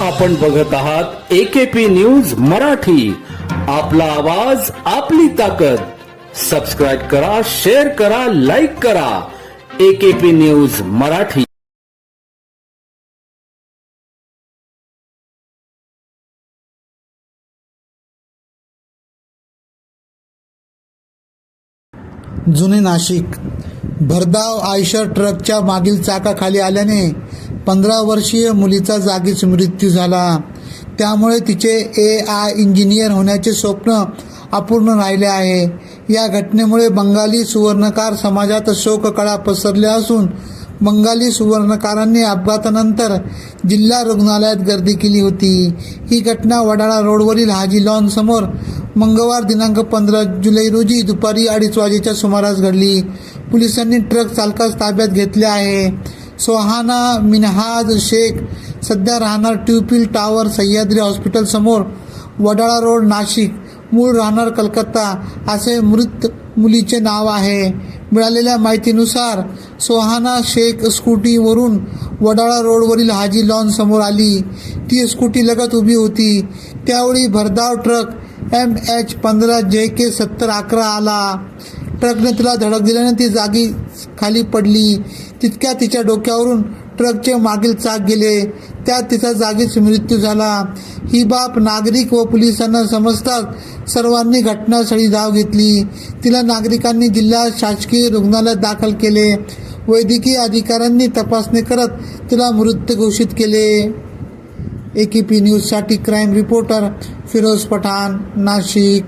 आपण बघत आहात एकेपी न्यूज मराठी. आपला आवाज आपली ताकद. सबस्क्राईब करा शेअर करा लाईक करा. AKP news Marathi. जुने नाशिक. भरधाव आयशर ट्रकच्या मागील चाकाखाली आल्याने पंधरा वर्षीय मुलीचा जागीच मृत्यू झाला. त्यामुळे तिचे ए आय इंजिनियर होण्याचे स्वप्न अपूर्ण राहिले आहे. या घटनेमुळे बंगाली सुवर्णकार समाजात शोककळा पसरल्या असून बंगाली सुवर्णकारांनी अपघातानंतर जिल्हा रुग्णालयात गर्दी केली होती. ही घटना वडाळा रोडवरील हाजी लॉनसमोर मंगळवार दिनांक पंधरा जुलै रोजी दुपारी अडीच वाजेच्या सुमारास घडली. पोलिसांनी ट्रक चालकास ताब्यात घेतले आहे. सोहाना मिनहाज शेख सध्या राहणार ट्यूपिल टावर सह्याद्री हॉस्पिटल समोर वडाळा रोड नाशिक मूळ राहणार कलकत्ता असे मृत मुलीचे नाव आहे. मिळालेल्या माहितीनुसार सोहाना शेख स्कूटीवरून वडाळा रोडवरील हाजी लॉन समोर आली. ती स्कूटी लगत उभी होती. त्यावेळी भरधाव ट्रक एम एच पंधरा जे के सत्तर अकरा आला. ट्रकने तिला धडक दिल्याने ती जागी खाली पडली. तितक्या तिच्या डोक्यावरून ट्रकचे मागील चाक गेले. त्यात तिचा जागीच मृत्यू झाला. ही बाब नागरिक व पोलिसांना समजताच सर्वांनी घटनास्थळी धाव घेतली. तिला नागरिकांनी जिल्हा शासकीय रुग्णालयात दाखल केले. वैद्यकीय अधिकाऱ्यांनी तपासणी करत तिला मृत घोषित केले. ए के पी न्यूजसाठी क्राईम रिपोर्टर फिरोज पठाण नाशिक.